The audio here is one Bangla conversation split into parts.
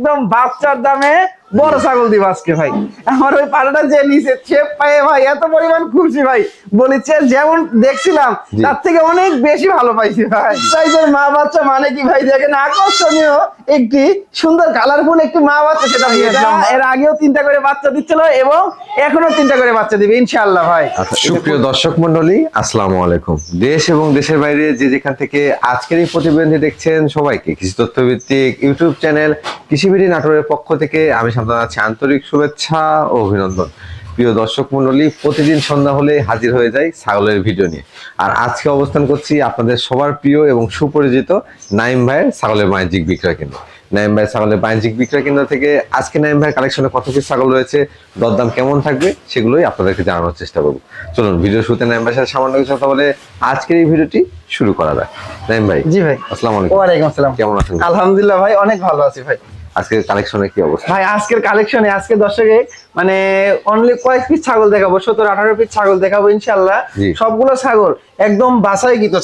একদম বাচ্চার দামে বড় ছাগল দিব আজকে ভাই। আমার ওই পাড়াটা যে নিচে চেপ পায়ে ভাই এত পরিমাণ খুশি ভাই। বলেছে যেমন দেখছিলাম তার থেকে অনেক বেশি ভালো পাইছি ভাই। সাইজের মা বাচ্চা মানে কি ভাই? দেখেন আকর্ষণীয়। একটি সুন্দর কালারফুল একটি মা বাচ্চা সেটা এর আগেও তিনটা করে বাচ্চা দিচ্ছিল এবং এখনও তিনটা করে বাচ্চা দিবে ইনশাআল্লাহ ভাই। আচ্ছা সুপ্রিয় দর্শক মন্ডলী আসসালামু আলাইকুম। দেশ এবং দেশের বাইরে যে যেখান থেকে আজকের এই প্রতিবেদনটি দেখছেন সবাইকে কৃষি তথ্য ভিত্তিক ইউটিউব চ্যানেল কৃষিবিড়ি নাটোরের পক্ষ থেকে আমি সান্তান আছি আন্তরিক শুভেচ্ছা ও অভিনন্দন। প্রিয় দর্শক মন্ডলী প্রতিদিন সন্ধ্যা হলে হাজির হয়ে যায় ছাগলের ভিডিও নিয়ে। আর আজকে অবস্থান করছি আপনাদের সবার প্রিয় এবং সুপরিচিত নাইম ভাইয়ের ছাগলের বাণিজ্যিক বিক্রয় কেন্দ্র। নাইম ভাই ছাগলের বাণিজ্যিক বিক্রয় কেন্দ্র থেকে আজকে নাইম ভাইয়ের কালেকশনে কত পিস ছাগল রয়েছে দরদাম কেমন থাকবে সেগুলোই আপনাদেরকে জানানোর চেষ্টা করব। চলুন ভিডিও শুরুতে নাইম ভাইয়ের সাথে সামান্য কিছু কথা বলে আজকের এই ভিডিওটি শুরু করা যায় নাইম ভাই জি ভাই। আসসালামু আলাইকুম। ওয়ালাইকুম আসসালাম। কেমন আছেন? আলহামদুলিল্লাহ ভাই অনেক ভালো আছি ভাই। আজকে কালেকশনে কি অবস্থা? ভাই আজকের কালেকশনে আজকে দর্শকে মানে অনলি কয়েক পিস ছাগল দেখাবো সত্তর আঠারো পিস ছাগল দেখাবো ইনশাল্লাহ সবগুলো ছাগল একদম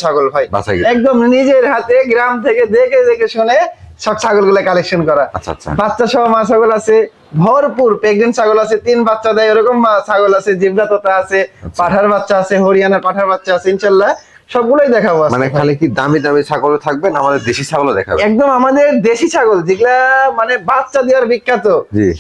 ছাগল ভাই। একদম নিজের হাতে গ্রাম থেকে দেখে দেখে শুনে সব ছাগলগুলো কালেকশন করা। আচ্ছা আচ্ছা। বাচ্চা সহ মা ছাগল আছে ভরপুর প্রেগনেন্ট ছাগল আছে তিন বাচ্চা দেয় এরকম মা ছাগল আছে জিবরা তোতা আছে আচ্ছা। পাঠার বাচ্চা আছে হরিয়ানার পাঠার বাচ্চা আছে ইনশাল্লাহ সবগুলোই দেখাবো মানে খালি কি দামি দামি ছাগল থাকবে না আমাদের দেশি ছাগলও দেখাবে? একদম আমাদের দেশি ছাগল যেগুলা মানে বাচ্চা দেওয়ার বিখ্যাত।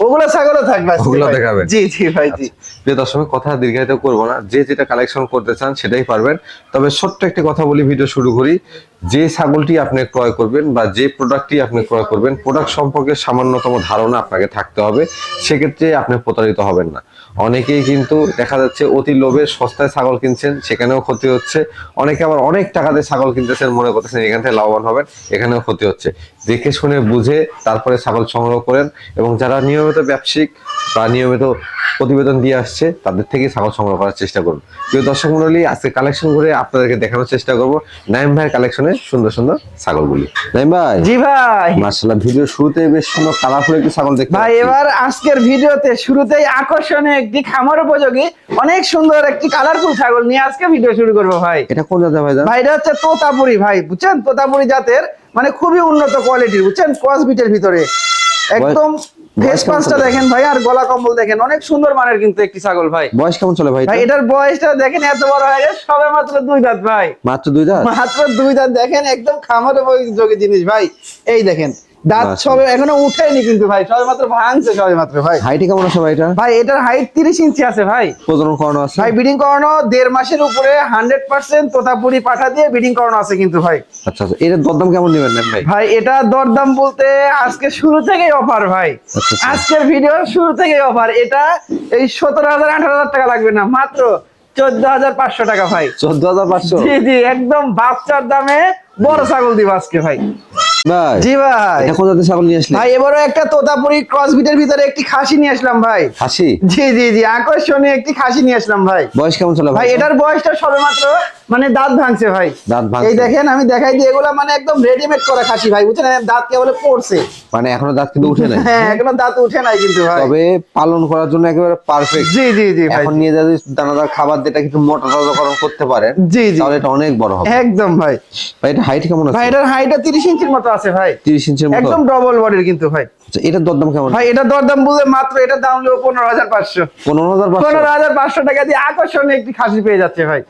ওগুলো ছাগলও থাকবে ওগুলো ভাই। দেখাবেন। জি জি ভাই জি। প্রিয় দর্শক কথা দীর্ঘায়িত করব না। যে যেটা কালেকশন করতে চান সেটাই পারবেন। তবে ছোট্ট একটি কথা বলি ভিডিও শুরু করি। যে ছাগলটি আপনি ক্রয় করবেন বা যে প্রোডাক্টটি আপনি ক্রয় করবেন প্রোডাক্ট সম্পর্কে সামান্যতম ধারণা আপনাকে থাকতে হবে। সেক্ষেত্রে আপনি প্রতারিত হবেন না। অনেকেই কিন্তু দেখা যাচ্ছে অতি লোভে সস্তায় ছাগল কিনছেন, সেখানেও ক্ষতি হচ্ছে। অনেকে আবার অনেক টাকাতে ছাগল কিনতেছেন, মনে করতেছেন এখান থেকে লাভবান হবেন, এখানেও ক্ষতি হচ্ছে। দেখে শুনে বুঝে তারপরে ছাগল সংগ্রহ করেন এবং যারা নিয়মিত ব্যবসায়িক বা নিয়মিত প্রতিবেদন দিয়ে আসছে তাদের থেকে ছাগল সংগ্রহ করার চেষ্টা করুন। প্রিয় দর্শক মন্ডলী আজকে কালেকশন করে আপনাদেরকে দেখানোর চেষ্টা করব নাইম ভাইয়ের কালেকশনে সুন্দর সুন্দর ছাগলগুলি। নাইম ভাই জি ভাই। মার্শাল্লাহ ভিডিও শুরুতে বেশ সুন্দর কালারফুল একটি ছাগল দেখতে ভাই এবার আজকের ভিডিওতে শুরুতেই আকর্ষণীয় একটি খামার উপযোগী অনেক সুন্দর একটি কালারফুল ছাগল নিয়ে আজকে ভিডিও শুরু করব ভাই। এটা কোন জায়গা ভাই ভাই এটা হচ্ছে তোতাপুরি ভাই বুঝছেন? তোতাপুরি জাতের মানে খুবই উন্নত কোয়ালিটির বুঝছেন? ক্রসবিটের ভিতরে। একদম ফেস পাঁচটা দেখেন ভাই আর গলা কম্বল দেখেন। অনেক সুন্দর মানের কিন্তু একটি ছাগল ভাই। বয়স কেমন চলে ভাই ভাই এটার বয়সটা দেখেন এত বড় হয়ে গেছে সবে মাত্র দুই দাঁত ভাই। মাত্র দুই দাঁত? মাত্র দুই দাঁত দেখেন একদম খামারে উপযোগী জিনিস ভাই। এই দেখেন দাঁত সবে এখনও উঠেনি কিন্তু ভাই সবে মাত্র ভাঙছে সবে মাত্র ভাই। হাইটে কেমন আছে ভাই এটা? ভাই এটার হাইট তিরিশ ইঞ্চি আছে ভাই। প্রজনন করানো আছে? ভাই ব্রিডিং করানো দেড় মাসের উপরে হান্ড্রেড পার্সেন্ট তোতাপুরি পাঠা দিয়ে ব্রিডিং করানো আছে কিন্তু ভাই। আচ্ছা আচ্ছা এর দরদাম কেমন নেবেন ভাই? ভাই এটা দরদাম বলতে আজকে শুরু থেকেই অফার ভাই। আচ্ছা, আচ্ছা। আজকের ভিডিও শুরু থেকেই অফার। এটা এই সতেরো হাজার আঠারো হাজার টাকা লাগবে না মাত্র চোদ্দ হাজার পাঁচশো টাকা ভাই। চোদ্দ হাজার পাঁচশো? জি জি একদম বাচ্চার দামে বড় ছাগল দিব আজকে ভাই। ভাই জি ভাই। এটা কোন জাতের ছাগল নিয়ে আসলে? ভাই এবারও একটা তোতাপুরি ক্রসবিটের ভিতরে একটি খাসি নিয়ে আসলাম ভাই। হাসি জি জি জি আকর্ষণীয় একটি খাসি নিয়ে আসলাম ভাই। বয়স কেমন চলে ভাই? এটার বয়সটা সবেমাত্র মানে দাঁত ভাঙছে ভাই। দাঁত ভাঙছে। এই দেখেন আমি দেখাই দিই এগুলা মানে একদম রেডিমেড করা খাসি ভাই বুঝছেন? দাঁত কেবল পড়ছে। মানে এখনও দাঁত কিন্তু উঠে নাই? হ্যাঁ এখনও দাঁত উঠে নাই কিন্তু ভাই। তবে পালন করার জন্য একেবারে পারফেক্ট জি জি জি এখন নিয়ে যদি দানাদার খাবার দিয়ে একটু মোটা তাজাকরণ করতে পারেন জি জি। তাহলে এটা অনেক বড় হবে। একদম ভাই। ভাই এটা হাইট কেমন আছে? ভাই এটার হাইটটা তিরিশ ইঞ্চির মতো আছে ভাই। তিরিশ ইঞ্চির মতো। একদম ডবল বডির কিন্তু ভাই। আচ্ছা, এটার দরদাম কেমন? ভাই এটা দরদাম বলতে মাত্র এটা দাম হলো পনেরো হাজার পাঁচশো। পনেরো হাজার পাঁচশো? পনেরো হাজার পাঁচশো টাকা দিয়ে আকর্ষণীয় একটি খাসি পেয়ে যাচ্ছে ভাই।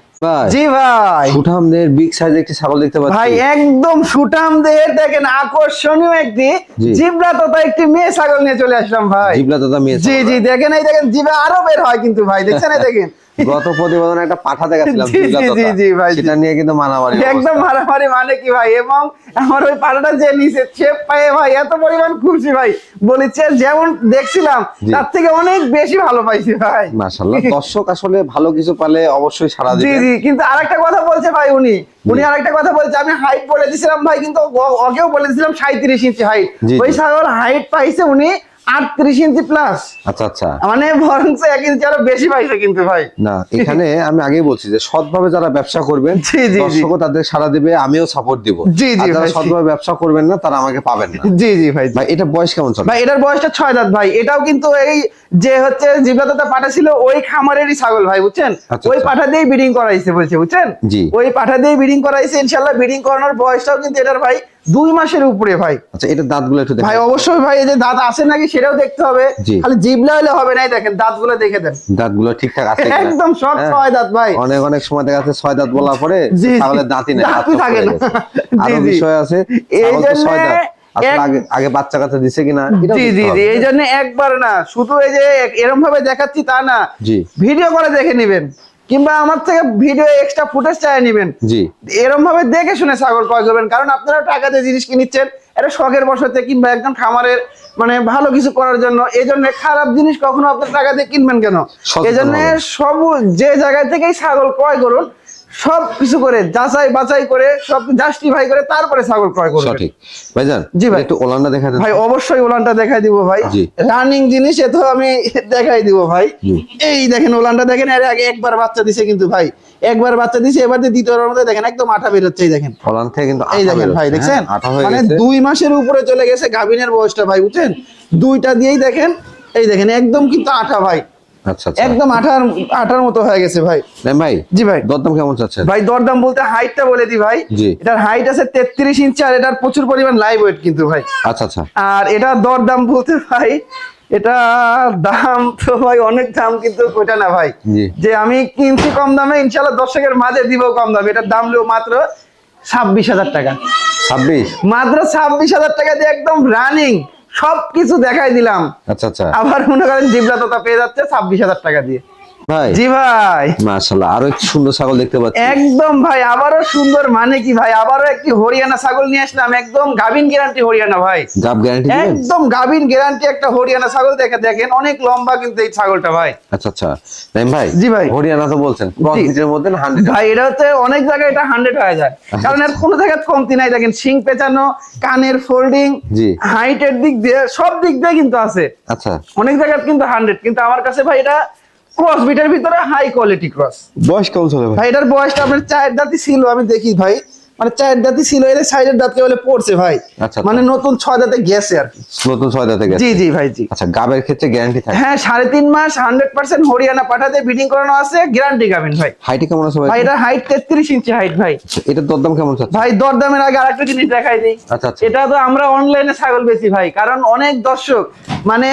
জি ভাই। সুঠামদের বিগ সাইজের একটি ছাগল দেখতে ভাই একদম সুটাম দেহের দেখেন আকর্ষণীয় একটি জি। জিবরা তথা একটি মেয়ে ছাগল নিয়ে চলে আসলাম ভাই। জিবলা মেয়ে জি জি দেখেন এই দেখেন জিভে আরও বের হয় কিন্তু ভাই দেখছেন এই দেখেন। গত প্রতিবেদনে একটা পাঠা জি, জি। জি, জি, ভাই, সেটা নিয়ে কিন্তু মারামারি একদম মারামারি মানে কি ভাই? এবং আমার ওই পাড়াটা যে নিচে পায়ে ভাই এত পরিমাণ খুশি ভাই। বলেছে যেমন দেখছিলাম তার থেকে অনেক বেশি ভালো পাইছি ভাই। মাশাআল্লাহ। দর্শক আসলে ভালো কিছু পালে অবশ্যই সারা জি দিবে জি কিন্তু আরেকটা কথা বলছে ভাই উনি। উনি আরেকটা কথা বলছে আমি হাইট বলে দিছিলাম ভাই কিন্তু ওকেও বলে দিছিলাম সাঁত্রিশ ইঞ্চি হাইট ওই জি। ছাগল হাইট পাইছে উনি আটত্রিশ ইঞ্চি প্লাস আচ্ছা আচ্ছা। মানে বরঞ্চ এক ইঞ্চি আরও বেশি পাইছে কিন্তু ভাই। না এখানে আমি আগেই বলছি যে সৎভাবে যারা ব্যবসা করবেন জি। তাদের সারা দিবে আমিও সাপোর্ট দিব। জি, জি, যারা সৎভাবে ব্যবসা করবেন না তারা আমাকে পাবেন না। জি জি ভাই ভাই এটা বয়স কেমন চলে? ভাই এটার বয়সটা ছয় দাঁত ভাই। এটাও কিন্তু এই যে হচ্ছে জিবলাদাতা পাঠা ছিল ওই খামারেরই ছাগল ভাই বুঝছেন? আচ্ছা, ওই আচ্ছা। পাঠা দিয়েই ব্রিডিং করাইছে বলছে বুঝছেন। ওই পাঠা দিয়ে ব্রিডিং করাইছে ইনশাল্লাহ ব্রিডিং করানোর বয়সটাও কিন্তু এটার ভাই দুই মাসের উপরে ভাই। আচ্ছা এটা দাঁতগুলো একটু ভাই অবশ্যই ভাই এই যে দাঁত আছে নাকি সেটাও দেখতে হবে। খালি জিবলা হলে হবে নাই দেখেন দাঁতগুলো দেখে দেন। দাঁতগুলো ঠিকঠাক আছে একদম সব হ্যাঁ। ছয় দাঁত ভাই। অনেক অনেক সময় দেখা যাচ্ছে ছয় দাঁত বলার পরে। ছাগলের দাঁতই নেই দাঁতই থাকে না। আরও বিষয় আছে এই দাঁত। আগে বাচ্চা কাচ্চা দিছে কিনা জি জি জি এই জন্য একবার না শুধু এই যে এরকম ভাবে দেখাচ্ছি তা না। ভিডিও করে দেখে নেবেন। কিংবা আমার থেকে ভিডিও এক্সট্রা ফুটেজ চাই নেবেন। জি। এরকম ভাবে দেখে শুনে ছাগল ক্রয় করবেন কারণ আপনারা টাকা দিয়ে জিনিস কিনিচ্ছেন এটা শখের বসতে কিংবা একজন খামারের মানে ভালো কিছু করার জন্য। এই জন্য খারাপ জিনিস কখনো আপনার টাকা দিয়ে কিনবেন কেন? এই জন্য সব যে জায়গা থেকেই ছাগল ক্রয় করুন সব কিছু করে যাচাই বাছাই করে সব জাস্টিফাই করে তারপরে ছাগল ক্রয় করুন সঠিক। ভাইজান জি ভাই। একটু ওলানটা দেখা দেন ভাই অবশ্যই ওলানটা দেখাই দিব ভাই। রানিং জিনিস এ তো আমি দেখাই দিব ভাই। এই দেখেন ওলানটা দেখেন এর আগে একবার বাচ্চা দিছে কিন্তু ভাই। একবার বাচ্চা দিছে এবার দ্বিতীয়বার মধ্যে দেখেন একদম আঠা বেরোচ্ছে এই দেখেন। ওলান থেকে কিন্তু এই দেখেন ভাই দেখছেন? আঠা হয়ে মানে দুই মাসের উপরে চলে গেছে গাভিনের বয়সটা ভাই বুঝছেন? দুইটা দিয়েই দেখেন এই দেখেন একদম কিন্তু আঠা ভাই। আচ্ছা আচ্ছা। একদম আঠার আঠার মতো হয়ে গেছে ভাই। ভাই জি ভাই। দরদাম কেমন চাচ্ছেন? ভাই দরদাম বলতে হাইটটা বলে দি ভাই। এটার হাইট আছে তেত্রিশ ইঞ্চি আর এটার প্রচুর পরিমাণ লাইভ ওয়েট কিন্তু ভাই। আচ্ছা আচ্ছা। আর এটা দরদাম বলতে ভাই এটা দাম তো ভাই অনেক দাম কিন্তু ওইটা না ভাই। যে আমি কিনছি কম দামে ইনশাল্লাহ দর্শকের মাঝে দিব কম দামে। এটার দাম নেব মাত্র ছাব্বিশ হাজার টাকা। ছাব্বিশ? মাত্র ছাব্বিশ হাজার টাকা দিয়ে একদম রানিং সবকিছু দেখাই দিলাম। আচ্ছা আচ্ছা। আবার মনে করেন জিবলা তোতা পেয়ে যাচ্ছে ছাব্বিশ হাজার টাকা দিয়ে। ভাই? জি ভাই। মাশাআল্লাহ আরও একটু সুন্দর ছাগল দেখতে পাচ্ছি। একদম ভাই আবারও সুন্দর মানে কি ভাই? আবারও একটি হরিয়ানা ছাগল নিয়ে আসলাম একদম গাভিন গ্যারান্টি হরিয়ানা ভাই। গাব গ্যারান্টি একদম গাভিন গ্যারান্টি একটা হরিয়ানা ছাগল দেখে দেখেন অনেক লম্বা কিন্তু এই ছাগলটা ভাই। আচ্ছা আচ্ছা। নাইম ভাই জি ভাই। হরিয়ানা তো বলছেন ক্রস। মধ্যে না হান্ড্রেড ভাই এটা হচ্ছে অনেক জায়গায় এটা হান্ড্রেড হয়ে যায়। কারণ এর কোনো জায়গায় কমতি নাই দেখেন শিং পেঁচানো কানের ফোল্ডিং জি। হাইটের দিক দিয়ে সব দিক দিয়ে কিন্তু আছে। আচ্ছা। অনেক জায়গায় কিন্তু হান্ড্রেড কিন্তু আমার কাছে ভাই এটা ক্রস বিটের ভিতরে হাই কোয়ালিটি ক্রস বয়স কম চলে ভাই এটার বয়সটা আপনার চায়ের দাঁতই ছিল আমি দেখি ভাই। মানে চায়ের দাঁতই ছিল এর সাইডের দাঁতকে বলে পড়ছে ভাই। আচ্ছা, মানে নতুন ছয় দাঁতে গেছে আর কি। নতুন ছয় দাঁতে গেছে। জি জি ভাই জি। আচ্ছা গাবের ক্ষেত্রে গ্যারান্টি থাকে? হ্যাঁ সাড়ে তিন মাস হান্ড্রেড পার্সেন্ট হরিয়ানা পাঠাতে বিডিং করানো আছে গ্যারান্টি গাবেন ভাই। হাইটে কেমন আছে ভাই? এটা হাইট তেত্রিশ ইঞ্চি হাইট ভাই। আচ্ছা, এটার দরদাম কেমন চাচ্ছে ভাই দরদামের আগে আরেকটা জিনিস দেখাই দিই। আচ্ছা আচ্ছা। এটা তো আমরা অনলাইনে ছাগল বেশি ভাই কারণ অনেক দর্শক মানে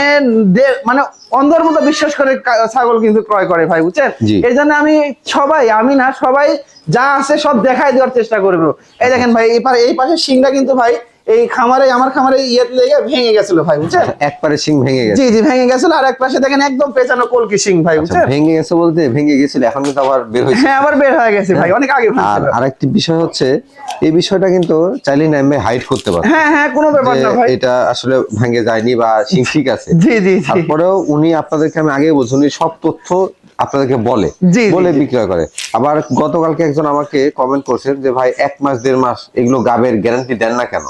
মানে অন্ধর মতো বিশ্বাস করে ছাগল কিন্তু ক্রয় করে ভাই বুঝছেন? এই জন্য আমি সবাই আমি না সবাই যা আছে সব দেখাই দেওয়ার চেষ্টা করব। এই দেখেন ভাই এই পারে এই পাশে সিংটা কিন্তু ভাই এই খামারে আমার খামারে ইয়ে লেগে ভেঙে গেছিল ভাই বুঝছেন? একবারে সিং ভেঙে গেছে। জি জি ভেঙে গেছিল আর এক পাশে দেখেন একদম পেছানো কলকি সিং ভাই আচ্ছা, বুঝছেন? ভেঙে গেছে বলতে ভেঙে গেছিল এখন কিন্তু আবার বের হয়েছে। হ্যাঁ আবার বের হয়ে গেছে ভাই অনেক আগে আর আরেকটি বিষয় হচ্ছে এই বিষয়টা কিন্তু চাইলে নাইম ভাই হাইড করতে পারে হ্যাঁ হ্যাঁ কোনো ব্যাপার না ভাই। এটা আসলে ভেঙে যায়নি বা সিং ঠিক আছে। জি জি জি। তারপরেও উনি আপনাদেরকে আমি আগে বলছি উনি সব তথ্য আপনাদেরকে বলে বলে বিক্রয় করে। আবার গতকালকে একজন আমাকে কমেন্ট করছেন যে ভাই এক মাস দেড় মাস এগুলো গাবের গ্যারান্টি দেন না কেন?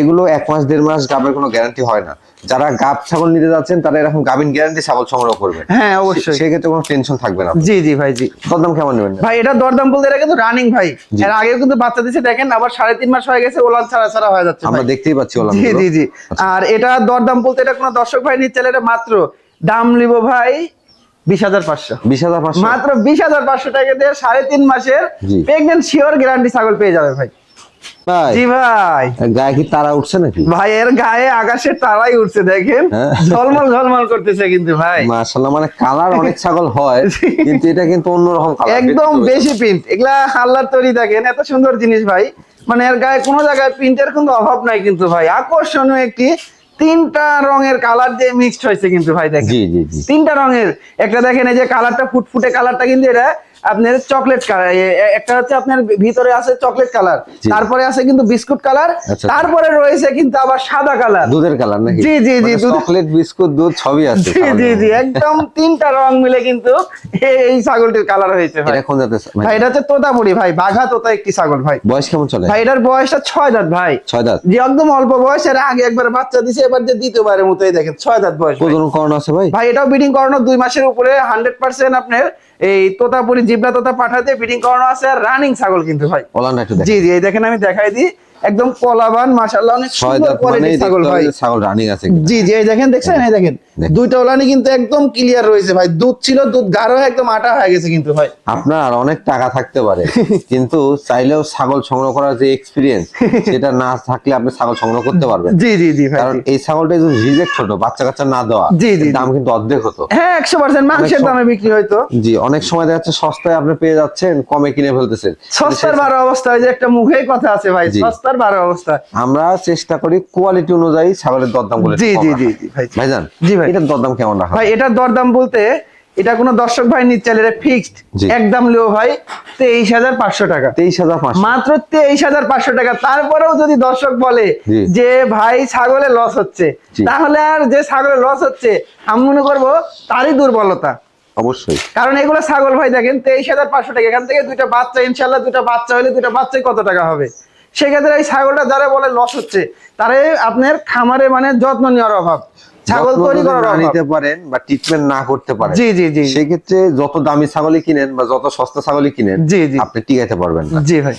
এগুলো এক মাস দেড় মাস গাবের কোনো গ্যারান্টি হয় না। যারা গাব ছাগল নিতে যাচ্ছেন তারা এরকম গাবিন গ্যারান্টি ছাগল সংগ্রহ করবেন। হ্যাঁ অবশ্যই। সেক্ষেত্রে কোনো টেনশন থাকবে না। জি জি ভাই জি। দরদাম কেমন নেবেন? ভাই এটা দরদাম বলতে এটা কিন্তু রানিং ভাই। এর আগেও কিন্তু বাচ্চা দিচ্ছে দেখেন আবার সাড়ে তিন মাস হয়ে গেছে ওলান ছাড়া ছাড়া হয়ে যাচ্ছে আমরা দেখতেই পাচ্ছি ওলা জি জি জি। আর এটা দরদাম বলতে এটা কোনো দর্শক ভাই নিচ্ছে এটা মাত্র। দাম নিব ভাই বিশ হাজার পাঁচশো। বিশ হাজার পাঁচশো? মাত্র বিশ হাজার পাঁচশো টাকা দিয়ে সাড়ে তিন মাসের প্রেগনেন্ট শিওর গ্যারান্টি ছাগল পেয়ে যাবে ভাই। ভাই জি ভাই। গায়ে কি তারা উঠছে নাকি? ভাই এর গায়ে আকাশের তারাই উঠছে দেখেন। হ্যাঁ। ঝলমল ঝলমল করতেছে কিন্তু ভাই। মাশাআল্লাহ মানে কালার অনেক ছাগল হয় কিন্তু এটা কিন্তু অন্যরকম কালার একদম বেশি প্রিন্ট এগুলা আল্লাহর তৈরি দেখেন এত সুন্দর জিনিস ভাই। মানে এর গায়ে কোনো জায়গায় প্রিন্টের কিন্তু অভাব নাই কিন্তু ভাই। আকর্ষণীয় একটি তিনটা রঙের কালার যে মিক্সড হয়েছে কিন্তু ভাই দেখেন। জি জি জি। তিনটা রঙের। একটা দেখেন এই যে কালারটা ফুটফুটে কালারটা কিন্তু এটা আপনার চকলেট কালার একটা হচ্ছে আপনার ভিতরে আছে চকলেট কালার তারপরে আছে কিন্তু বিস্কুট কালার আচ্ছা। তারপরে রয়েছে কিন্তু আবার সাদা কালার দুধের কালার নাকি? জি, জি, জি, চকলেট বিস্কুট দুধ সবই আছে জি জি জি একদম তিনটা রং মিলে কিন্তু এই- ছাগলটির কালার হয়েছে ভাই। জাতের ছাগল? ভাই এটা হচ্ছে তোতাপুরি ভাই বাঘা তোতা একটি ছাগল ভাই। বয়স কেমন চলে? ভাই এটার বয়সটা ছয় দাঁত ভাই। ছয় দাঁত? যে একদম অল্প বয়স এর আগে একবার বাচ্চা দিছে এবার যে দ্বিতীয়বারের মতো এই দেখেন ছয় দাঁত বয়স। প্রজনন করানো আছে ভাই? ভাই এটাও ব্রিডিং করানো দুই মাসের উপরে হান্ড্রেড পার্সেন্ট আপনার এই তোতাপুরি জিবলা তোতা পাঠাতে ফিটিং করানো আছে আর রানিং ছাগল কিন্তু ভাই। জি জি এই দেখেন আমি দেখাই দিই। একদম কলাবান মাশাআল্লাহ অনেক সুন্দর মানে ছাগল ভাই। ছাগল রানিং আছে জি জি এই দেখেন দেখছেন? এই দেখেন। দুইটা ওলানি কিন্তু একদম ক্লিয়ার রয়েছে ভাই। দুধ ছিল দুধ গাঢ় একদম আটা হয়ে গেছে কিন্তু ভাই। আপনার অনেক টাকা থাকতে পারে কিন্তু চাইলেও ছাগল সংগ্রহ করার যে এক্সপিরিয়েন্স সেটা না থাকলে আপনি ছাগল সংগ্রহ করতে পারবেন। জি জি জি ভাই। কারণ এই ছাগলটা যদি রিজেক্ট হতো বাচ্চা কাচ্চা না দেওয়া। জি, জি, দাম কিন্তু অর্ধেক হতো। হ্যাঁ একশো পার্সেন্ট মাংসের দামে বিক্রি হয়তো জি অনেক সময় দেখা যাচ্ছে সস্তায় আপনি পেয়ে যাচ্ছেন কমে কিনে ফেলতেছেন। সস্তার বারো অবস্থা যে একটা মুখেই কথা আছে ভাই জি। বারো অবস্থা। আমরা চেষ্টা করি কোয়ালিটি অনুযায়ী ছাগলের দরদাম বলে জি জি জি ভাই। জি। ভাইজান জি ভাই। এটার দরদাম কেমন রাখা ভাই এটার দরদাম বলতে এটা কোনো দর্শক ভাই নিচ্ছে এটা ফিক্সড একদম লেও ভাই তেইশ হাজার পাঁচশো টাকা। তেইশ হাজার মাত্র তেইশ হাজার পাঁচশো টাকা। তারপরেও যদি দর্শক বলে যে ভাই ছাগলে লস হচ্ছে। তাহলে আর যে ছাগলে লস হচ্ছে আমি মনে করব তারই দুর্বলতা। অবশ্যই। কারণ এগুলো ছাগল ভাই দেখেন তেইশ হাজার পাঁচশো টাকা। এখান থেকে দুইটা বাচ্চা ইনশাল্লাহ দুটা বাচ্চা হলে দুটা বাচ্চায় কত টাকা হবে? সেক্ষেত্রে এই ছাগলটা যারা বলে লস হচ্ছে তারে আপনার খামারে মানে যত্ন নেওয়ার অভাব। ছাগল তৈরি করার অভাব। নিতে পারেন বা ট্রিটমেন্ট না করতে পারেন জি জি জি। সেক্ষেত্রে যত দামি ছাগলই কিনেন বা যত সস্তা ছাগলই কিনেন জি, জি। আপনি টিকাইতে পারবেন না। জি ভাই।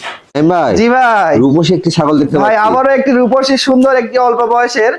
ভাই জি ভাই। রূপসী একটি ছাগল দেখতে ভাই আবারও একটি রূপসী সুন্দর একটি অল্প বয়সের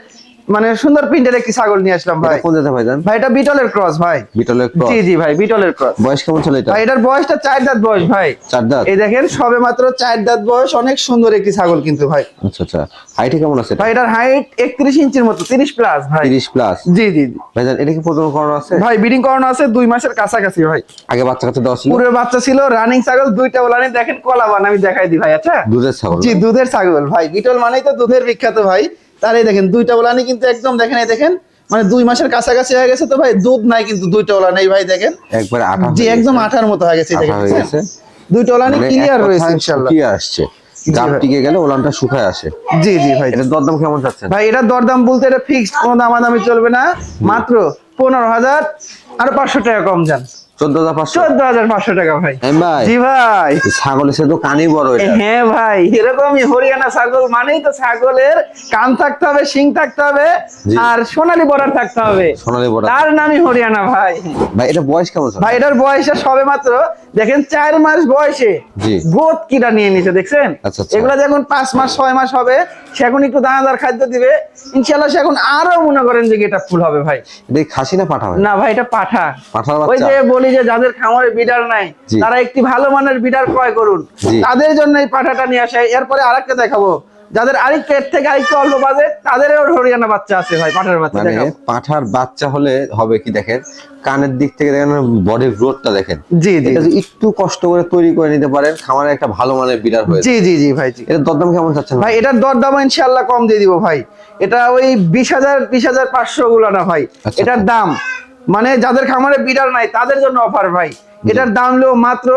মানে সুন্দর প্রিন্টের একটি ছাগল নিয়ে আসলাম ভাই। কোন জায়গা ভাইজান ভাই এটা বিটলের ক্রস ভাই। বিটলের ক্রস জি জি ভাই বিটলের ক্রস বয়স কেমন ছিল এটা? ভাই এটার বয়সটা চার দাঁত বয়স ভাই। চার দাঁত? এই দেখেন সবে মাত্র চার দাঁত বয়স অনেক সুন্দর একটি ছাগল কিন্তু ভাই। আচ্ছা আচ্ছা। হাইটে কেমন আছে ভাই এটার হাইট একত্রিশ ইঞ্চির মতো তিরিশ প্লাস ভাই। তিরিশ প্লাস জি জি ভাইজান এটা কি প্রজনন করানো আছে? ভাই ব্রিডিং করানো আছে দুই মাসের কাছাকাছি ভাই। আগে বাচ্চা কাচ্চা দেওয়া ছিল? পূর্বে বাচ্চা ছিল রানিং ছাগল দুইটা ওলানি দেখেন কলাবান আমি দেখাই দিই ভাই আচ্ছা? দুধের ছাগল জি দুধের ছাগল ভাই বিটল মানেই তো দুধের বিখ্যাত ভাই। তার এই দেখেন দুইটা ওলানি কিন্তু একদম দেখেন এই দেখেন মানে দুই মাসের কাছাকাছি হয়ে গেছে তো ভাই দুধ নাই কিন্তু দুইটা ওলা নেই ভাই দেখেন। একবারে আঠা জি একদম। আঠার মতো হয়ে গেছে দেখেন দুইটা ওলানি মানে ক্লিয়ার রয়েছে ইনশাআল্লাহ শুকিয়ে আসছে। ভাই। টিকে গেলে ওলানটা শুকায় আসে। জি জি ভাই। এটার দরদাম কেমন যাচ্ছে ভাই এটা দরদাম বলতে এটা ফিক্সড কোনো দামাদামি চলবে না। মাত্র পনেরো হাজার আর পাঁচশো টাকা কম যান। চোদ্দ হাজার পাঁচশো। চোদ্দ হাজার পাঁচশো টাকা ভাই। ভাই। জি ভাই। ছাগলের সে তো কানই বড় এটা। হ্যাঁ ভাই এরকমই হরিয়ানা ছাগল মানেই তো ছাগলের কান থাকতে হবে শিং থাকতে হবে আর সোনালী বর্ডার থাকতে হবে। সোনালী বড় তার নামই হরিয়ানা ভাই। ভাই এটা বয়স কেমন ভাই এটার বয়সে সবে মাত্র দেখেন চার মাস বয়সে। গোদ কিটা নিয়ে নিছে দেখছেন? আচ্ছা, আচ্ছা। এগুলা যখন পাঁচ মাস ছয় মাস হবে সে এখন একটু দানাদার খাদ্য দিবে। ইনশাল্লাহ সে এখন আরও মনে করেন যে এটা ফুল হবে ভাই। এটা খাসি না পাঠা না ভাই এটা পাঠা। পাঠার ওই যে বলি যে যাদের খামারে বিডার নাই তারা একটি ভালো মানের বিডার ক্রয় করুন। তাদের জন্য এই পাঠাটা নিয়ে আসে। এরপরে আরেকটা দেখাবো। যাদের আরেকটু এর থেকে আরেকটু অল্প বাজেট তাদেরও হরিয়ানা বাচ্চা আছে ভাই পাঠার বাচ্চা মানে দেখাবো। পাঠার বাচ্চা হলে হবে কি দেখেন? কানের দিক থেকে দেখেন বডির গ্রোথটা দেখেন। জি জি। একটু কষ্ট করে তৈরি করে নিতে পারেন খামারে একটা ভালো মানের বিড়ার হয়ে জি জি জি ভাই জি। এটা দরদাম কেমন চাচ্ছেন ভাই? এটার দরদাম ইনশাল্লাহ কম দিয়ে দিব ভাই। এটা ওই বিশ হাজার বিশ হাজার পাঁচশো গুলো না ভাই। আচ্ছা। এটার দাম মানে যাদের খামারে বিডার নাই তাদের জন্য অফার ভাই। এটার দাম হলো মাত্র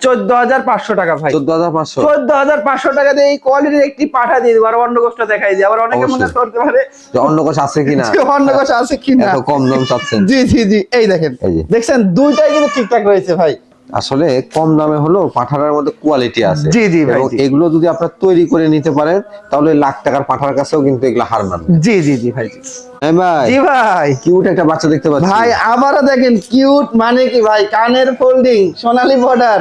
চোদ্দ হাজার পাঁচশো টাকা ভাই। চোদ্দ হাজার পাঁচশো। চোদ্দ হাজার পাঁচশো টাকা দিয়ে এই কোয়ালিটির একটি পাঠা দিয়ে দেবো। আর অন্য গোষ্ঠ দেখাই দিই আবার অনেকে মনে করতে পারে অন্য কিছু আছে কিনা? অন্য গোষ্ঠ আছে কিনা? কম দাম চাচ্ছেন। জি জি জি। এই দেখেন। দেখছেন দুইটাই কিন্তু ঠিকঠাক রয়েছে ভাই। আসলে কম দামে হলো পাঠার মধ্যে কোয়ালিটি আছে। জি, জি ভাই, এবং এগুলো যদি আপনার তৈরি করে নিতে পারেন তাহলে লাখ টাকার পাঠার কাছেও কিন্তু এগুলো হার মানবে। জি জি জি ভাই ভাই জি ভাই। কিউট একটা বাচ্চা দেখতে পাচ্ছি। ভাই আবারও দেখেন কিউট মানে কি ভাই কানের ফোল্ডিং সোনালী বর্ডার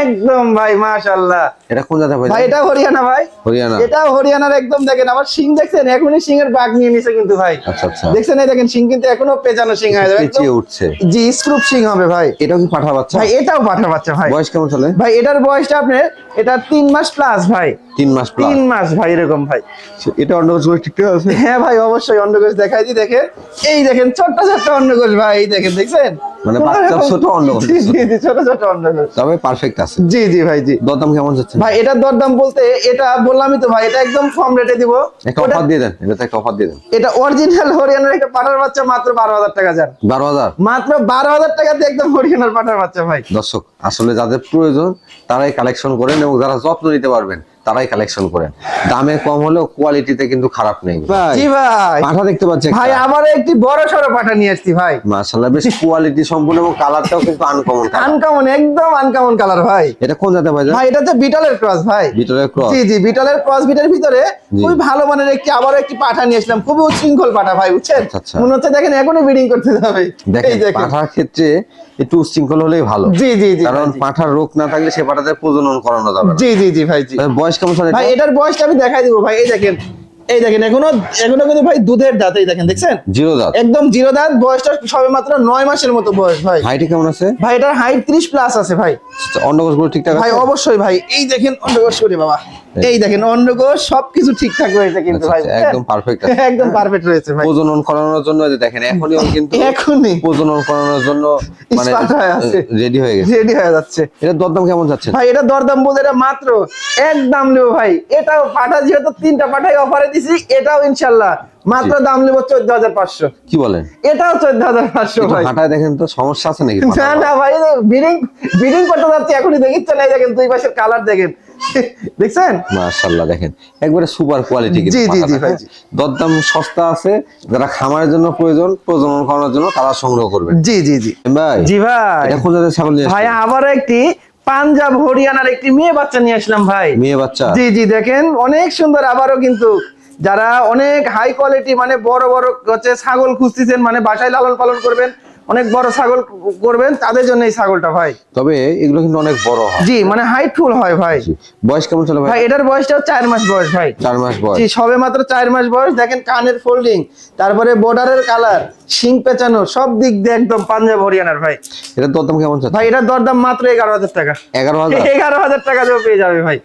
একদম ভাই মাশাআল্লাহ। এটা কোন জায়গা ভাই? ভাই এটা হরিয়ানা ভাই। হরিয়ানা। এটা হরিয়ানার একদম দেখেন আবার সিং দেখছেন? এখনই সিং এর বাঘ নিয়ে নিছে কিন্তু ভাই। আচ্ছা আচ্ছা। দেখছেন এই দেখেন সিং কিন্তু এখনও পেঁচানো সিং হয়ে যাবে। একদম- উঠছে। জি স্ক্রুপ সিং হবে ভাই। এটাও কি পাঠা বাচ্চা? ভাই এটাও পাঠা বাচ্চা ভাই। বয়স কেমন চলে? ভাই এটার বয়সটা আপনার এটা তিন মাস প্লাস ভাই। তিন মাস প্লাস তিন মাস ভাই এরকম ভাই। এটা অন্য কিছু ঠিকঠাক আছে? হ্যাঁ ভাই অবশ্যই অন্ডকোষ দেখাই দি দেখেন। এই দেখেন ছোট্ট ছোট্ট ভাই এই দেখেন দেখছেন? মানে বাচ্চা ছোট। জি জি ছোট ছোট তবে পারফেক্ট আছে। জি জি ভাই জি। দরদাম কেমন যাচ্ছে ভাই এটার দরদাম বলতে এটা বললামই তো ভাই এটা একদম কম রেটে দিব। একটা অফার দিয়ে দেন এটা একটা অফার দিয়ে দেন। এটা অরিজিনাল হরিয়ানার একটা পাঠার বাচ্চা মাত্র বারো হাজার টাকা যান বারো হাজার? মাত্র বারো হাজার টাকা দিয়ে একদম হরিয়ানার পাঠার বাচ্চা ভাই। দর্শক আসলে যাদের প্রয়োজন তারাই কালেকশন করেন এবং যারা যত্ন নিতে পারবেন তারাই কালেকশন করেন। দামে কম হলেও কোয়ালিটিতে কিন্তু খারাপ নেই। জি ভাই। পাঠা দেখতে পাচ্ছি ভাই আবার একটি বড় সড়ো পাঠা নিয়ে আসছি ভাই। মাশাআল্লাহ বেশ কোয়ালিটি সম্পূর্ণ এবং কালারটাও কিন্তু আনকমন আনকমন একদম আনকমন কালার ভাই। এটা কোন জাতে ভাই? ভাই এটা হচ্ছে বিটলের ক্রস ভাই। ভিতরের ক্রস জি জি বিটলের ক্রস বিটের ভিতরে জি। খুবই ভালো মানের একটি আবারও একটি পাঠা নিয়ে আসলাম। খুবই উচ্ছৃঙ্খল পাঠা ভাই বুঝছেন? আচ্ছা, আচ্ছা। মনে হচ্ছে দেখেন এখনও ব্রিডিং করতে যাবে। এই দেখেন পাঠার ক্ষেত্রে একটু শৃঙ্খল হলেই ভালো। জি জি জি কারণ পাঠার রোগ না থাকলে সে পাঠাতে প্রজনন করানো যাবে না। জি জি জি ভাই জি। বয়স বয়স কেমন চলে ভাই এটার বয়সটা আমি দেখাই দিব ভাই এই দেখেন। এই দেখেন এখনও এখনও কিন্তু ভাই দুধের দাঁত এই দেখেন দেখছেন? জিরো দাঁত। একদম জিরো দাঁত বয়সটা সবে মাত্র নয় মাসের মতো বয়স ভাই। হাইটে কেমন আছে? ভাই এটার হাইট ত্রিশ প্লাস আছে ভাই। গুলো ঠিকঠাক ভাই অবশ্যই ভাই। এই দেখেন করি বাবা। এই। দেখেন সবকিছু ঠিকঠাক রয়েছে কিন্তু আচ্ছা, ভাই আচ্ছা, একদম আছে। একদম পারফেক্ট রয়েছে ভাই। প্রজনন করানোর জন্য যে দেখেন এখনই কিন্তু এখনই। প্রজনন করানোর জন্য মানে। রেডি হয়ে গেছে। রেডি হয়ে যাচ্ছে। এটা দরদাম কেমন যাচ্ছে? ভাই এটা দরদাম বলতে এটা মাত্র এক দাম নেব ভাই। এটাও পাঠা যেহেতু তিনটা পাঠাই অফারে দিছি এটাও ইনশাল্লাহ। মাত্র দাম নেব চোদ্দ হাজার পাঁচশো। কি বলেন? এটাও চোদ্দ হাজার পাঁচশো ভাই। হাঁটায় দেখেন তো সমস্যা আছে নাকি না না ভাই বিডিং বিডিং করতে যাচ্ছে এখনই দেখিচ্ছে না দেখেন দুই পাশের কালার দেখেন। দেখছেন? মাশাআল্লাহ দেখেন। একবারে সুপার কোয়ালিটি জি, জি, জি, ভাই, জি। দরদাম সস্তা আছে যারা খামারের জন্য প্রয়োজন প্রজনন করানোর জন্য তারা সংগ্রহ করবেন জি জি জি। ভাই জি ভাই। এটা জাতের ছাগল নিয়ে ভাই? আবার একটি পাঞ্জাব হরিয়ানার একটি মেয়ে বাচ্চা নিয়ে আসলাম ভাই। মেয়ে বাচ্চা? জি জি দেখেন অনেক সুন্দর আবারও কিন্তু যারা অনেক হাই কোয়ালিটি মানে বড় বড় হচ্ছে ছাগল খুঁজতেছেন মানে বাসায় লালন পালন করবেন অনেক বড় ছাগল করবেন তাদের জন্য এই ছাগলটা ভাই। তবে এগুলো কিন্তু অনেক বড় হয়। জি মানে হাইটফুল হয় ভাই। বয়স কেমন চলে ভাই? এটার বয়সটাও চার মাস বয়স ভাই। চার মাস বয়স। জি সবে মাত্র চার মাস বয়স দেখেন কানের ফোল্ডিং তারপরে বর্ডারের কালার শিং পেঁচানো সব দিক দিয়ে একদম পাঞ্জাব হরিয়ানার ভাই। এটা দরদাম কেমন ভাই এটার দরদাম মাত্র এগারো হাজার টাকা। এগারো হাজার? এগারো হাজার টাকা দিয়ে পেয়ে যাবে ভাই।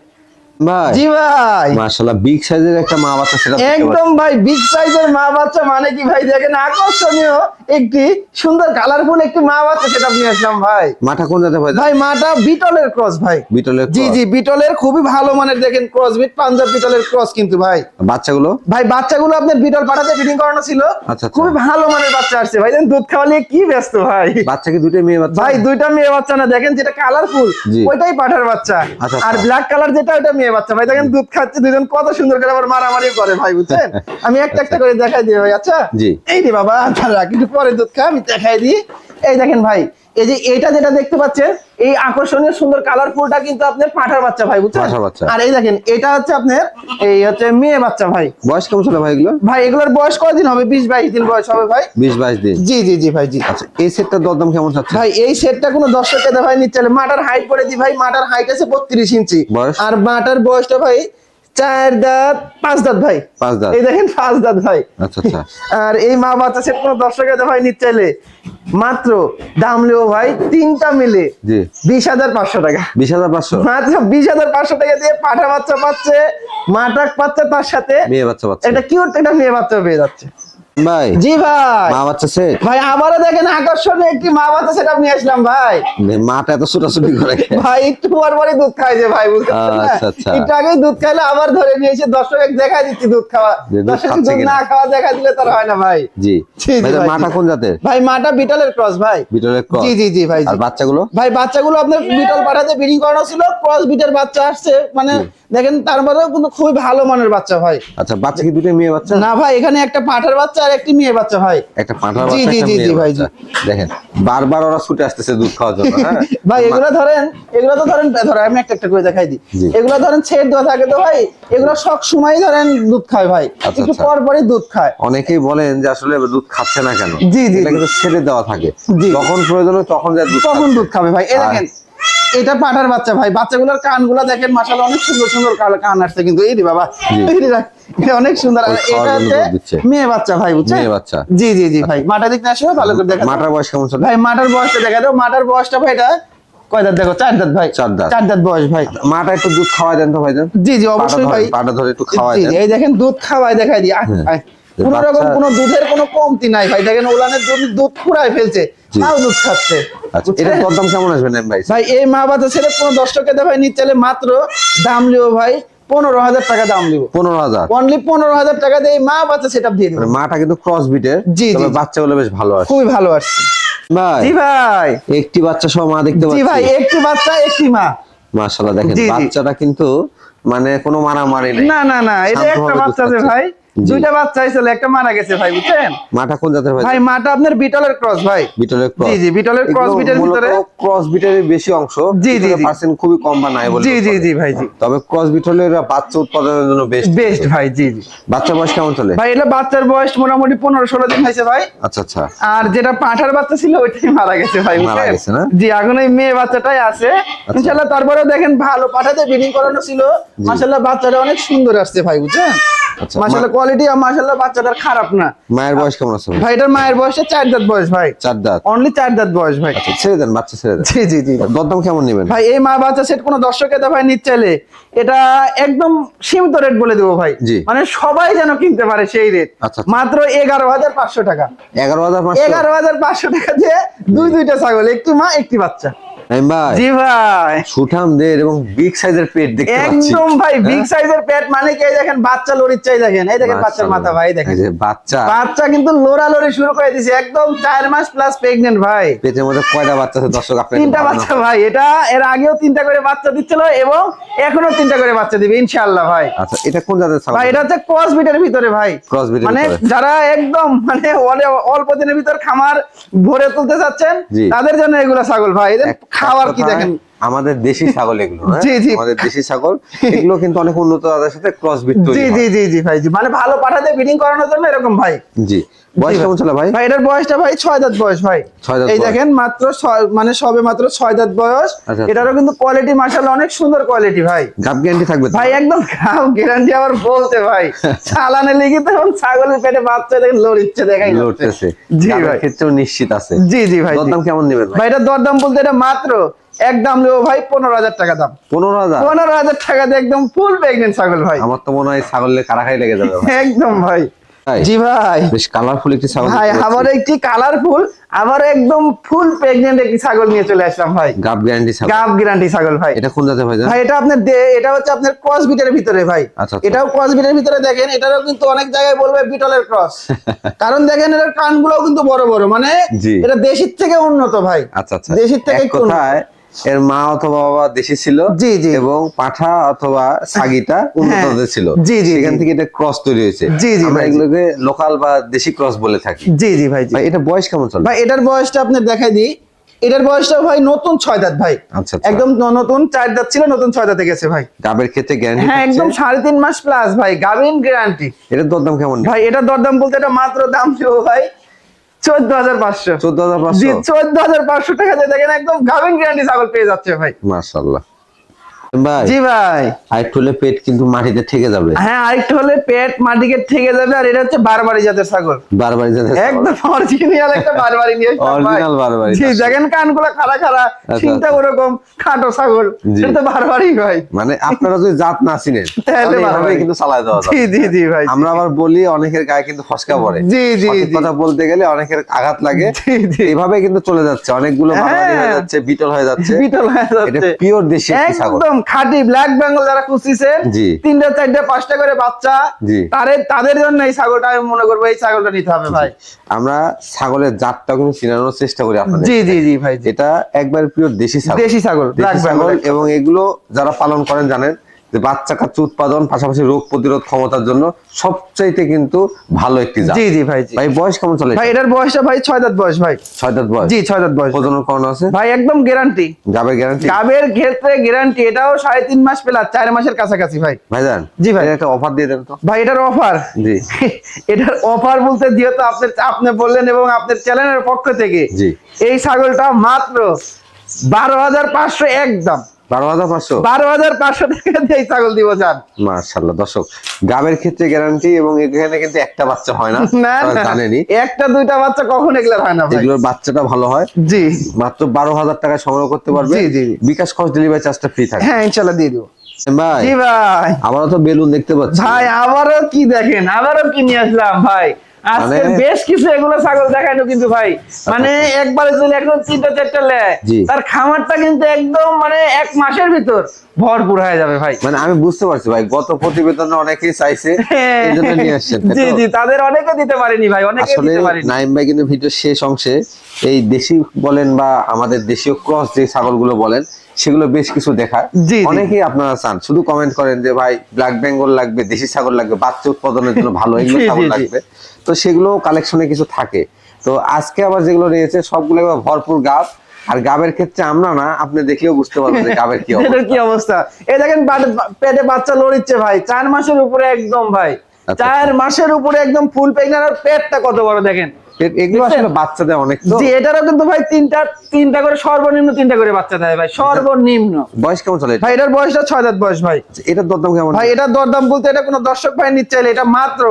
ভাই। জি ভাই। মাশাআল্লাহ বিগ সাইজের একটা মা বাচ্চা সেটা একদম ভাই বিগ সাইজের মা বাচ্চা মানে কি ভাই দেখেন আকর্ষণীয় একটি সুন্দর কালারফুল একটি মা বাচ্চা সেটা নিয়ে আসলাম ভাই। কোন জাতে ভাই? ভাই মাটা বিটলের ক্রস ভাই। বিটলের জি জি বিটলের খুবই ভালো মানের দেখেন ক্রস বিট পাঞ্জাব বিটলের ক্রস কিন্তু ভাই। বাচ্চাগুলো? ভাই বাচ্চাগুলো আপনার বিটল পাঠাতে ফিটিং করানো ছিল। আচ্ছা, আচ্ছা। খুবই ভালো মানের বাচ্চা আসছে ভাই। দেখেন দুধ খাওয়ালে কি ব্যস্ত ভাই। বাচ্চা কি দুটোই মেয়ে বাচ্চা? ভাই দুইটা মেয়ে বাচ্চা না দেখেন যেটা কালারফুল ওইটাই পাঠার বাচ্চা। আচ্ছা, আর আচ্ছা। ব্ল্যাক কালার যেটা ওটা মেয়ে বাচ্চা ভাই দেখেন দুধ খাচ্ছে দুজন কত সুন্দর করে আবার মারামারি করে ভাই বুঝছেন? আমি একটা একটা করে দেখাই দিই ভাই আচ্ছা? এই রে বাবা রাখ, একটু পরে দুধ খা আমি দেখাই দিই। এই দেখেন ভাই এই যে এটা যেটা দেখতে পাচ্ছেন এই আকর্ষণীয় সুন্দর কালারফুলটা কিন্তু আপনার পাঠার বাচ্চা ভাই বুঝছেন? আর এই দেখেন এটা হচ্ছে আপনার এই হচ্ছে মেয়ে বাচ্চা ভাই। বয়স কেমন চলে ভাই এগুলো? ভাই এগুলোর বয়স কয়দিন হবে? বিশ বাইশ দিন বয়স হবে ভাই। বিশ বাইশ দিন। জি জি জি ভাই জি। আচ্ছা এই সেটটার দরদাম কেমন চাচ্ছে ভাই এই সেটটা কোনো দর্শককে দেয় ভাই নিচ্ছে। মাটার হাইট করে দি ভাই মাটার হাইট আছে বত্রিশ ইঞ্চি। বয়স? আর মাটার বয়সটা ভাই চার দাঁত পাঁচ দাঁত ভাই। পাঁচ দাঁত। এই দেখেন পাঁচ দাঁত ভাই। আচ্ছা আচ্ছা। আর এই মা বাচ্চা সেট কোনো দর্শকের ভাই নিতে চাইলে? মাত্র দাম লেও ভাই তিনটা মিলে বিশ হাজার পাঁচশো টাকা। বিশ হাজার পাঁচশো? মাত্র বিশ হাজার পাঁচশো টাকা দিয়ে পাঠা বাচ্চা পাচ্ছে মাটাক পাচ্ছে তার সাথে মেয়ে বাচ্চা পাচ্ছে। এটা কিউট একটা মেয়ে বাচ্চা পেয়ে যাচ্ছে। ভাই। জি ভাই। মা বাচ্চা সেট ভাই আবারও দেখেন আকর্ষণীয় একটি মা বাচ্চা সেটা নিয়ে আসলাম ভাই। মাটা এত ছোটাছুটি করে ভাই একটু পর পরে দুধ খাই যে ভাই বুঝতে আচ্ছা, আচ্ছা। একটু আগেই দুধ খাইলে আবার ধরে নিয়ে এসে দর্শক দেখাই দিচ্ছি দুধ খাওয়া। দর্শক দুধ না খাওয়া দেখা দিলে তার হয় না ভাই। জি। মাটা কোন জাতের? ভাই মাটা বিটলের ক্রস ভাই। বিটলের ক্রস? জি জি জি ভাই আর বাচ্চাগুলো? ভাই বাচ্চাগুলো আপনার বিটল পাঠাতে ব্রিডিং করানো ছিল ক্রস বিটের বাচ্চা আসছে মানে দেখেন তারপরেও কিন্তু খুবই ভালো মানের বাচ্চা ভাই। আচ্ছা বাচ্চা কি দুটো মেয়ে বাচ্চা? না ভাই এখানে একটা পাঠার বাচ্চা আর একটি মেয়ে বাচ্চা ভাই। একটা পাঁঠার জি, বাচ্চা জি, জি, জি, ভাই, বাচ্চা। দেখেন বারবার ওরা ছুটে আসতেছে দুধ খাওয়ার জন্য হ্যাঁ? ভাই এগুলো ধরেন এগুলো তো ধরেন ধরেন আমি একটা একটা করে দেখাই দিই। এগুলো ধরেন ছেড় দেওয়া থাকে তো ভাই এগুলো সব সময় ধরেন দুধ খায় ভাই। আচ্ছা, একটু আচ্ছা। পর পরই দুধ খায়। অনেকেই বলেন যে আসলে দুধ খাচ্ছে না কেন? জি, জি, কিন্তু ছেড়ে দেওয়া থাকে। জি। যখন প্রয়োজন তখন যা দুধ তখন দুধ খাবে ভাই। আর- দেখেন এটা পাঠার বাচ্চা ভাই। বাচ্চাগুলোর কানগুলো দেখেন মাশাআল্লাহ অনেক সুন্দর সুন্দর কান আসছে কিন্তু। এই রে বাবা এটা অনেক সুন্দর। এটা হচ্ছে মেয়ে বাচ্চা ভাই বুঝছেন? মেয়ে বাচ্চা। জি জি জি ভাই। মাটা দিক না ভালো করে দেখা মাটার বয়স কেমন ভাই মাটার বয়সটা দেখা দাও। মাটার বয়সটা ভাই এটা কয় দাঁত দেখো? চার দাঁত ভাই। চার দাঁত। চার দাঁত বয়স ভাই। মাটা একটু দুধ খাওয়াই দেন তো ভাইজান জি জি অবশ্যই ভাই। পাটা ধরে একটু খাওয়াই দেন। এই দেখেন দুধ খাওয়াই দেখাই দিই। হ্যাঁ। কোনো রকম বাচ্চা- কোনো দুধের কোনো কমতি নাই ভাই। দেখেন ওলানের দুধ দুধ ফুরাই ফেলছে। তাও দুধ খাচ্ছে। আচ্ছা এটা দরদাম কেমন আসবে ভাই ভাই? এই মা বাচ্চা ছেলে কোনো দশ টাকা ভাই নিচ্ছে মাত্র দাম লিও ভাই পনেরো হাজার টাকা দাম লিব পনেরো হাজার? অনলি পনেরো হাজার টাকা দিয়ে মা বাচ্চা সেটা দিয়ে দিব। মানে মাটা কিন্তু ক্রস বিটের জি, জি, তবে জি। বাচ্চাগুলো বেশ ভালো আছে খুবই ভালো আসছে। ভাই জি ভাই। একটি বাচ্চা সহ মা দেখতে জি ভাই পাচ্ছি। একটি বাচ্চা একটি মা। মাশাআল্লাহ দেখেন। বাচ্চাটা কিন্তু মানে কোনো মারামারি নেই। না না না এটা একটা বাচ্চা ভাই দুইটা বাচ্চা হয়েছিল একটা মারা গেছে ভাই বুঝছেন? মাটা কোন জাতের ভাই ভাই মাটা আপনার বিটলের ক্রস ভাই। বিটলের ক্রস। জি জি বিটলের ক্রস বিটের ভিতরে। ক্রস বিটের বেশি অংশ। জি, জি। পার্সেন্ট খুবই কম বা নাই বলে জি জি জি ভাই জি। তবে ক্রস বিটলের বাচ্চা উৎপাদনের জন্য বেস্ট বেস্ট ভাই জি জি। বাচ্চা বয়স কেমন চলে? ভাই এটা বাচ্চার বয়স মোটামুটি পনেরো ষোলো দিন হয়েছে ভাই। আচ্ছা আচ্ছা। আর যেটা পাঁঠার বাচ্চা ছিল ওইটাই মারা গেছে ভাই মারা গেছে না? জি এখন ওই মেয়ে বাচ্চাটাই আছে। ইনশাল্লাহ তারপরেও দেখেন ভালো পাঠাতে ব্রিডিং করানো ছিল। মাশাল্লাহ বাচ্চাটা অনেক সুন্দর আসছে ভাই বুঝছেন? আচ্ছা, মাশাল্লাহ কোয়ালিটি আর মাশাল্লাহ বাচ্চাটার খারাপ না। মায়ের বয়স কেমন আছে? ভাই? এটার মায়ের চার দাঁত বয়স ভাই। চার দাঁত। অনলি চার দাঁত বয়স ভাই। আচ্ছা, ছেড়ে দেন বাচ্চা ছেড়ে দেন। জি জি জি। দরদাম কেমন নেবেন? ভাই এই মা বাচ্চা সেট কোনো দর্শকে তো ভাই নিচ্ছে চাইলে এটা একদম সীমিত রেট বলে দেবো ভাই। মানে সবাই যেন কিনতে পারে সেই রেট আচ্ছা। মাত্র এগারো হাজার পাঁচশো টাকা। এগারো হাজার এগারো হাজার পাঁচশো টাকা দিয়ে দুই দুইটা ছাগল একটি মা একটি বাচ্চা। ভাই? জি ভাই। এবং বিগ সাইজের পেট দেখতে পাচ্ছি। একদম ভাই বিগ হ্যাঁ? সাইজের পেট মানে কি? দেখেন বাচ্চা লরির চাই দেখেন। এই দেখেন বাচ্চার মাথা ভাই দেখেন। এই যে বাচ্চা। বাচ্চা কিন্তু লোড়ালড়ি শুরু করে দিছে একদম চার মাস প্লাস প্রেগনেন্ট ভাই। পেটের মধ্যে কয়টা বাচ্চা আছে দর্শক আপনি তিনটা বাচ্চা ভাই এটা এর আগেও তিনটা করে বাচ্চা দিচ্ছিল এবং এখনও তিনটা করে বাচ্চা দিবে ইনশাআল্লাহ ভাই। আচ্ছা এটা কোন জাতের ছাগল? ভাই এটা হচ্ছে ক্রস বিটের ভিতরে ভাই। Breed মানে যারা একদম মানে অলে- অল্প দিনের ভিতর খামার ভরে তুলতে চাচ্ছেন তাদের জন্য এগুলো ছাগল ভাই। খাওয়ার কি দেখেন আমাদের দেশি ছাগল এগুলো হ্যাঁ? জি, জি। আমাদের দেশি ছাগল এগুলো কিন্তু অনেক উন্নত তাদের সাথে ক্রস বিট জি তৈরি জি। জি জি ভাই জি। মানে ভালো পাঠাতে ব্রিডিং করানোর জন্য এরকম ভাই। জি। বয়স কেমন চলে ভাই? ভাই এটার বয়সটা ভাই ছয় দাঁত বয়স ভাই। এই দেখেন মাত্র মানে সবে মাত্র ছয় দাঁত বয়স। আচ্ছা। এটারও কিন্তু কোয়ালিটি মার্শাল্লাহ অনেক সুন্দর কোয়ালিটি ভাই। গ্যারান্টি থাকবে ভাই একদম গ্যারান্টি আবার বলতে ভাই। চালানে লেগে তো এখন ছাগলের পেটে বাচ্চা দেখেন লড়িচ্ছে দেখাই। লড়তেছে। জি ভাই। ক্ষেত্রেও নিশ্চিত আছে। জি জি ভাই দরদাম কেমন নেবেন ভাই? ভাই এটা দরদাম বলতে এটা মাত্র একদম নেব ভাই পনেরো হাজার টাকা দাম। পনেরো হাজার? পনেরো হাজার টাকা দিয়ে একদম ফুল প্রেগনেন্ট ছাগল ভাই। আমার তো মনে হয় কারাখাই লেগে যাবে একদম ভাই। জি ভাই। বেশ কালারফুল একটি ছাগল ভাই আবার একটি কালারফুল আবার একদম ফুল একটি ছাগল নিয়ে চলে আসলাম ভাই। গাপ গ্যারান্টি ছাগল। গাব গ্যারান্টি ছাগল ভাই। এটা কোন জাতের ভাই ভাই এটা আপনার এটা হচ্ছে আপনার ক্রস বিটের ভিতরে ভাই। আচ্ছা, আচ্ছা। এটাও ক্রস বিটের ভিতরে দেখেন এটারও কিন্তু অনেক জায়গায় বলবে বিটলের ক্রস কারণ দেখেন এটার কানগুলোও কিন্তু বড় বড়। মানে এটা দেশির থেকে উন্নত ভাই। আচ্ছা আচ্ছা। দেশির থেকে। কথায় এর মা অথবা বাবা দেশি ছিল জি, জি। এবং পাঠা অথবা সাগিটা উন্নত হ্যাঁ। ছিল। জি, জি, সেখান থেকে এটা ক্রস তৈরি হয়েছে। জি, জি, আমরা এগুলোকে লোকাল বা দেশি ক্রস বলে থাকি। জি জি ভাই ভাই এটা বয়স কেমন চলে? ভাই এটার বয়সটা আপনার দেখাই দিই। এটার বয়সটা ভাই নতুন ছয় দাঁত ভাই। আচ্ছা আচ্ছা। একদম নতুন চার দাঁত ছিল নতুন ছয় দাঁতে গেছে ভাই। গাবের ক্ষেত্রে গ্যারান্টি হ্যাঁ একদম সাড়ে তিন মাস প্লাস ভাই। গাভিন গ্যারান্টি এটার দরদাম কেমন? ভাই এটার দরদাম বলতে এটা মাত্র দাম ছিল ভাই। চোদ্দ হাজার পাঁচশো। চোদ্দ হাজার পাঁচশো। চোদ্দ হাজার পাঁচশো টাকা দিয়ে দেখেন একদম গাভিন গ্যারান্টি ছাগল পেয়ে যাচ্ছে ভাই। মাশাল্লাহ ভাই? জি ভাই। আরেকটু হলে পেট কিন্তু মাটিতে ঠেকে যাবে। হ্যাঁ আরেকটু হলে পেট ঠেকে যাবে আর এটা হচ্ছে বারবারি জাতের ছাগল। বারবার যাতে একদম অরিজিনাল একটা বারবারি নিয়ে ভাই। বারবারি। জি দেখেন কানগুলো খাড়া খাড়া সিংটা আচ্ছা। ওরকম খাটো ছাগল। এটা তো বারবারি ভাই। মানে আপনারা যদি জাত না চিনেন তাহলে বারবারি। কিন্তু চালায় দেওয়া যাবে। জি জি জি ভাই। আমরা আবার বলি অনেকের গায়ে কিন্তু ফসকা পড়ে। জি, জি, কথা বলতে গেলে অনেকের আঘাত লাগে। এভাবে কিন্তু চলে যাচ্ছে। অনেকগুলো বারবারি হয়ে হ্যাঁ। যাচ্ছে বিটল হয়ে যাচ্ছে। বিটল হয়ে এটা যাচ্ছে। পিওর দেশি ছাগল। একদম খাঁটি ব্ল্যাক বেঙ্গল যারা খুঁজতেছেন তিনটা চারটা পাঁচটা করে বাচ্চা তারে তাদের জন্য এই ছাগলটা আমি মনে করব এই ছাগলটা নিতে হবে ভাই। আমরা ছাগলের জাতটা কিন্তু চিনানোর চেষ্টা করি আপনাদের জি জি জি ভাই। এটা একবার প্রিয় দেশি ছাগল। দেশি ছাগল ব্ল্যাক বেঙ্গল এবং এগুলো যারা পালন করেন জানেন যে বাচ্চা কাচ্চা উৎপাদন পাশাপাশি রোগ প্রতিরোধ ক্ষমতার জন্য সবচাইতে কিন্তু ভালো একটি জাত। জি জি ভাই ভাই বয়স কেমন চলে ভাই এটার? বয়সটা ভাই ছয় দাঁত বয়স ভাই। ছয় দাঁত বয়স? জি ছয় দাঁত বয়স। প্রজনন করানো আছে? ভাই একদম গ্যারান্টি গাবের গ্যারান্টি গাবের ক্ষেত্রে গ্যারান্টি এটাও সাড়ে তিন মাস পেলা চার মাসের কাছাকাছি ভাই। ভাইজান জি ভাই। একটা অফার দিয়ে দেন তো। ভাই এটার অফার জি। এটার অফার বলতে যেহেতু আপনি আপনি বললেন এবং আপনার চ্যানেলের পক্ষ থেকে জি। এই ছাগলটা মাত্র বারো হাজার পাঁচশো একদম বারো হাজার পাঁচশো? বারো হাজার পাঁচশো টাকা দিয়ে ছাগল দিব যান মার্শাল্লাহ দর্শক গাবের ক্ষেত্রে গ্যারান্টি এবং এখানে কিন্তু একটা বাচ্চা হয় না না আপনারা একটা দুইটা বাচ্চা কখন এগুলার হয় না এগুলোর বাচ্চাটা ভালো হয়। জি। মাত্র বারো হাজার টাকা সংগ্রহ করতে পারবে। জি, জি, জি। বিকাশ খরচ ডেলিভারি চার্জটা ফ্রি থাকে। হ্যাঁ ইনশাল্লাহ দিয়ে দিব। ভাই। জি ভাই। আবারও তো বেলুন দেখতে পাচ্ছি। ভাই আবারও কি দেখেন? আবারও কি নিয়ে আসলাম ভাই। আজকে মানে- বেশ কিছু এগুলো ছাগল দেখাইলো কিন্তু ভাই। মানে একবারে যদি একদম তিনটা চারটা লেয় তার খামারটা কিন্তু একদম মানে এক মাসের ভিতর ভরপুর হয়ে যাবে ভাই। মানে আমি বুঝতে পারছি ভাই গত প্রতিবেদনে অনেকেই চাইছে নিয়ে আসছেন জি জি তাদের অনেকে দিতে পারেনি ভাই অনেকে দিতে পারেনি। নাইম ভাই কিন্তু ভিডিওর শেষ অংশে এই দেশি বলেন বা আমাদের দেশীয় ক্রস যে ছাগলগুলো বলেন সেগুলো বেশ কিছু জি। অনেকেই আপনারা চান শুধু কমেন্ট করেন যে ভাই ব্ল্যাক বেঙ্গল লাগবে দেশি ছাগল লাগবে বাচ্চা উৎপাদনের জন্য ভালো এগুলো ছাগল লাগবে। তো সেগুলো কালেকশনে কিছু থাকে। তো আজকে আবার যেগুলো রয়েছে সবগুলো এবার ভরপুর গাব। আর গাবের ক্ষেত্রে আমরা না আপনি দেখলেও বুঝতে পারবেন যে গাবের কি অবস্থা কি অবস্থা। এই দেখেন পেটে বাচ্চা লড়িচ্ছে ভাই চার মাসের উপরে একদম ভাই। আচ্ছা। চার মাসের উপরে একদম ফুল প্রেগনেন্ট আর পেটটা কত বড় দেখেন। এগুলো আসলে বাচ্চা দেয় অনেক জি এটারও কিন্তু ভাই তিনটা তিনটা করে সর্বনিম্ন তিনটা করে বাচ্চা দেয় ভাই সর্বনিম্ন। বয়স কেমন চলে ভাই এটার বয়সটা ছয় দাঁত বয়স ভাই। এটার দরদাম কেমন? ভাই এটা দরদাম বলতে এটা কোনো দর্শক ভাই নিচ্ছে চাইলে এটা মাত্র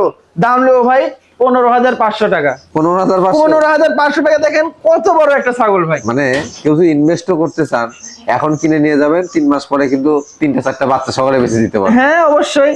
দাম ভাই পনেরো হাজার পাঁচশো টাকা। পনেরো হাজার পনেরো হাজার পাঁচশো টাকা দেখেন কত বড় একটা ছাগল ভাই। মানে কেউ যদি ইনভেস্টও করতে চান এখন কিনে নিয়ে যাবেন তিন মাস পরে কিন্তু তিনটা চারটা বাচ্চা সকালে বেঁচে দিতে পারবেন। হ্যাঁ অবশ্যই।